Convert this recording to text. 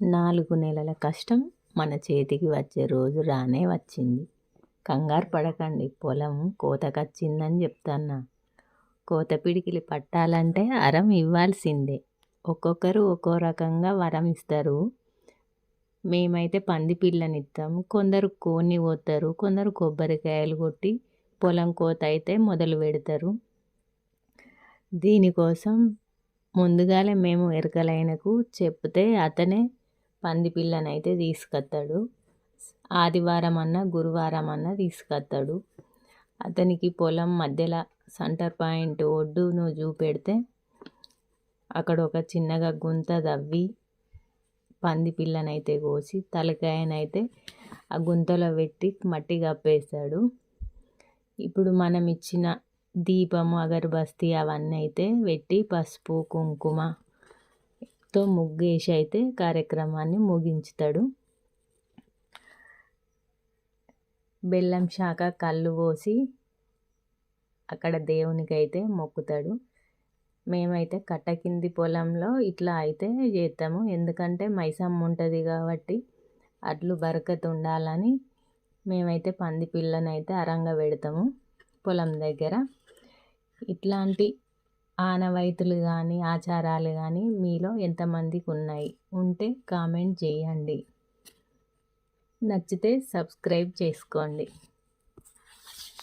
నాలుగు నెలల కష్టం మన చేతికి వచ్చే రోజు రానే వచ్చింది. కంగారు పడకండి పొలం కోతకొచ్చిందని చెప్తాన్నా. కోత పిడికిలి పట్టాలంటే అరం ఇవ్వాల్సిందే. ఒక్కొక్కరు ఒక్కో రకంగా వరం ఇస్తారు. మేమైతే పంది పిల్లనిస్తాం కొందరు కోన్ని పోతారు కొందరు కొబ్బరికాయలు కొట్టి పొలం కోత అయితే మొదలు పెడతారు. దీనికోసం ముందుగానే మేము ఎరకలైనకు చెప్తే అతనే పంది పిల్లనైతే తీసుకొస్తాడు ఆదివారం అన్న గురువారం అన్న తీసుకొస్తాడు అతనికి పొలం మధ్యలో సెంటర్ పాయింట్ ఒడ్డును చూపెడితే అక్కడ ఒక చిన్నగా గుంత తవ్వి పంది పిల్లనైతే కోసి తలకాయనైతే ఆ గుంతలో పెట్టి మట్టి కప్పేస్తాడు. ఇప్పుడు మనం ఇచ్చిన దీపము అగరబస్తీ అవన్నీ అయితే పెట్టి పసుపు కుంకుమ తో ముగ్గేసి అయితే కార్యక్రమాన్ని ముగించుతాడు. బెల్లం శాఖ కళ్ళు పోసి అక్కడ దేవునికి అయితే మొక్కుతాడు. మేమైతే కట్ట కింది పొలంలో ఇట్లా అయితే చేస్తాము. ఎందుకంటే మైసమ్మ ఉంటుంది కాబట్టి అట్లు బరకత్ ఉండాలని మేమైతే పంది పిల్లనైతే అరంగా పెడతాము పొలం దగ్గర. ఇట్లాంటి ఆనవాయితులు కానీ ఆచారాలు కానీ మీలో ఎంతమందికి ఉన్నాయి ఉంటే కామెంట్ చేయండి నచ్చితే సబ్స్క్రైబ్ చేసుకోండి.